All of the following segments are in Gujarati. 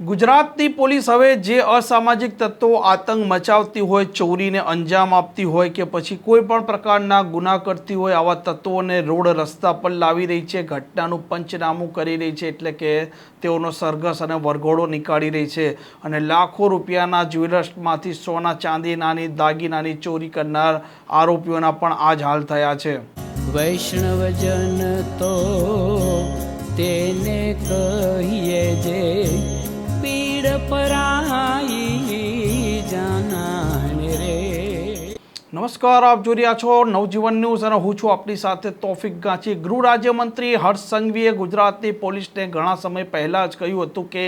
ગુજરાતની પોલીસ હવે જે અસામાજિક તત્વો આતંક મચાવતી હોય, ચોરીને અંજામ આપતી હોય કે પછી કોઈ પણ પ્રકારના ગુના કરતી હોય, આવા તત્વોને રોડ રસ્તા પર લાવી રહી છે, ઘટનાનું પંચનામું કરી રહી છે એટલે કે તેઓનો સરઘસ અને વરઘોડો નીકાળી રહી છે અને લાખો રૂપિયાના જ્વેલર્સમાંથી સોના ચાંદી, નાની દાગીનાની ચોરી કરનાર આરોપીઓના પણ આજ હાલ થયા છે. વૈષ્ણવજન તો તેને કહીએ જે પીડ નમસ્કાર, આપ જોઈ રહ્યા છો નવજીવન ન્યૂઝ અને હું છું આપની સાથે તોફિક ગાંચી. ગૃહ રાજ્યમંત્રી હર્ષ સંઘવીએ ગુજરાતની પોલીસને ઘણા સમય પહેલાં જ કહ્યું હતું કે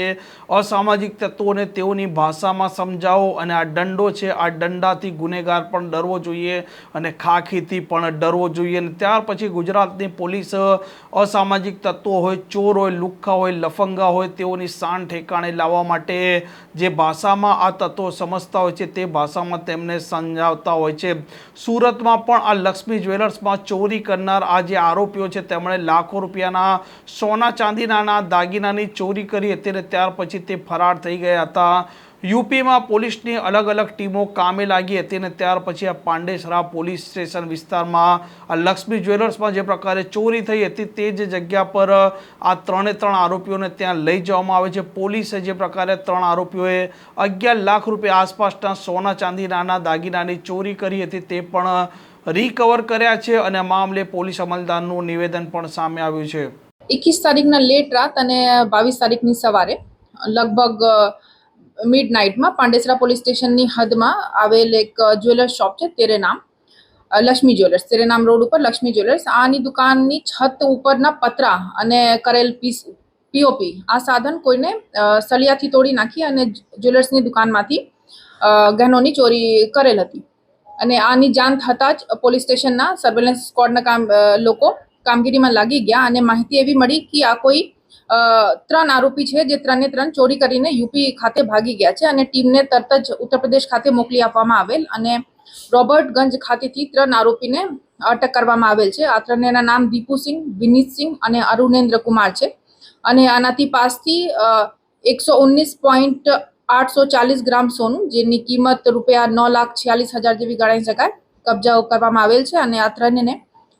અસામાજિક તત્વોને તેઓની ભાષામાં સમજાવો અને આ દંડો છે, આ દંડાથી ગુનેગાર પણ ડરવો જોઈએ અને ખાખીથી પણ ડરવો જોઈએ. અને ત્યાર પછી ગુજરાતની પોલીસ અસામાજિક તત્વો હોય, ચોર હોય, લુખ્ખા હોય, લફંગા હોય, તેઓની શાન ઠેકાણે લાવવા માટે જે ભાષામાં આ તત્વો સમજતા હોય છે, તે ભાષામાં તેમને સમજાવતા હોય છે. સુરતમાં પણ આ લક્ષ્મી જ્વેલર્સમાં ચોરી કરનાર આ જે આરોપીઓ છે, તેમણે લાખો રૂપિયાના સોના ચાંદીના દાગીનાની ચોરી કરી. હતી અને ત્યાર પછી તે ફરાર થઈ ગયા હતા. યુપીમાં પોલીસની અલગ અલગ ટીમો કામે લાગી હતી અને ત્યાર પછી આ પાંડેસરા પોલીસ સ્ટેશન વિસ્તારમાં આ લક્ષ્મી જ્વેલર્સમાં જે પ્રકારે ચોરી થઈ હતી તે જ જગ્યા પર આ ત્રણે ત્રણ આરોપીઓને ત્યાં લઈ જવામાં આવે છે. પોલીસે જે પ્રકારે ત્રણ આરોપીઓએ અગિયાર લાખ રૂપિયા આસપાસના સોના ચાંદીનાના દાગીનાની ચોરી કરી હતી તે પણ રિકવર કર્યા છે અને મામલે પોલીસ અમલદારનું નિવેદન પણ સામે આવ્યું છે. એકવીસ તારીખના લેટ રાત અને બાવીસ તારીખની સવારે લગભગ મિડ નાઇટમાં પાંડેસરા પોલીસ સ્ટેશનની હદમાં આવેલ એક જ્વેલર્સ શોપ છે, તેરે નામ લક્ષ્મી જ્વેલર્સ તેરે નામ રોડ ઉપર લક્ષ્મી જ્વેલર્સ આની દુકાનની છત ઉપરના પતરા અને કરેલ પીસ પીઓપી આ સાધન કોઈને સળિયાથી તોડી નાખી અને જ્વેલર્સની દુકાનમાંથી ગહેનોની ચોરી કરેલ હતી. અને આની જાણ થતાં જ પોલીસ સ્ટેશનના સર્વેલન્સ સ્ક્વોડના કામ લોકો કામગીરીમાં લાગી ગયા અને માહિતી એવી મળી કે આ કોઈ ત્રણ આરોપી છે જે ત્રણે ત્રણ ચોરી કરીને યુપી ખાતે ભાગી ગયા છે અને ટીમને તરત જ ઉત્તર પ્રદેશ ખાતે મોકલી આપવામાં આવેલ અને રોબર્ટગંજ ખાતેથી ત્રણ આરોપીને અટક કરવામાં આવેલ છે. આ ત્રણેના નામ દીપુસિંહ, વિનીતસિંહ અને અરુણેન્દ્ર કુમાર છે અને આનાથી પાસથી એકસો ઓગણીસ પોઈન્ટ આઠસો ચાલીસ ગ્રામ સોનું, જેની કિંમત રૂપિયા નવ લાખ છ્યાલીસ હજાર જેવી ગણાઈ શકાય, કબજાઓ કરવામાં આવેલ છે અને આ ત્રણેને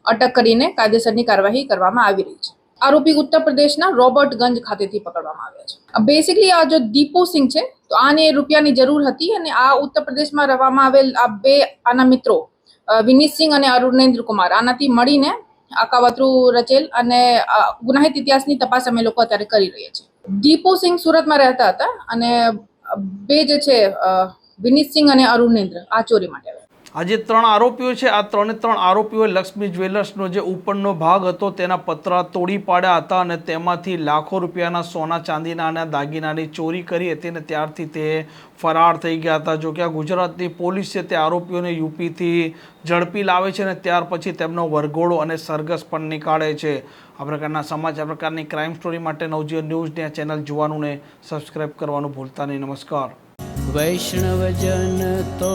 અટક કરીને કાયદેસરની કાર્યવાહી કરવામાં આવી રહી છે. આરોપી ઉત્તર પ્રદેશના રોબર્ટગંજ ખાતેથી પકડવામાં આવ્યા છે. બેસિકલી આ જો દીપુ સિંહ છે તો આને રૂપિયાની જરૂર હતી અને આ ઉત્તર પ્રદેશમાં રહેવામાં આવેલ આ બે આના મિત્રો વિનીત સિંહ અને અરુણેન્દ્ર કુમાર આનાથી મળીને આ કાવતરું રચેલ અને ગુનાહિત ઇતિહાસની તપાસ અમે લોકો અત્યારે કરી રહ્યા છીએ. દીપુ સિંહ સુરતમાં રહેતા હતા અને બે જે છે અ, વિનીત સિંહ અને અરુણેન્દ્ર આ ચોરી માટે આ જે ત્રણ આરોપીઓ છે, આ ત્રણે ત્રણ આરોપીઓએ લક્ષ્મી જ્વેલર્સનો જે ઉપરનો ભાગ હતો, તેના પતરા તોડી પાડ્યા હતા અને તેમાંથી લાખો રૂપિયાના સોના ચાંદીના અને દાગીનાની ચોરી કરી હતી અને ત્યારથી તે ફરાર થઈ ગયા હતા. જો કે આ ગુજરાતની પોલીસ છે, તે આરોપીઓને યુપીથી ઝડપી લાવે છે અને ત્યાર પછી તેમનો વરઘોડો અને સરઘસ પણ નીકાળે છે. આ પ્રકારના સમાચાર, આ પ્રકારની ક્રાઇમ સ્ટોરી માટે નવજીવન ન્યૂઝની આ ચેનલ જોવાનું ને સબસ્ક્રાઇબ કરવાનું ભૂલતા નહીં. નમસ્કાર. વૈષ્ણવજન તો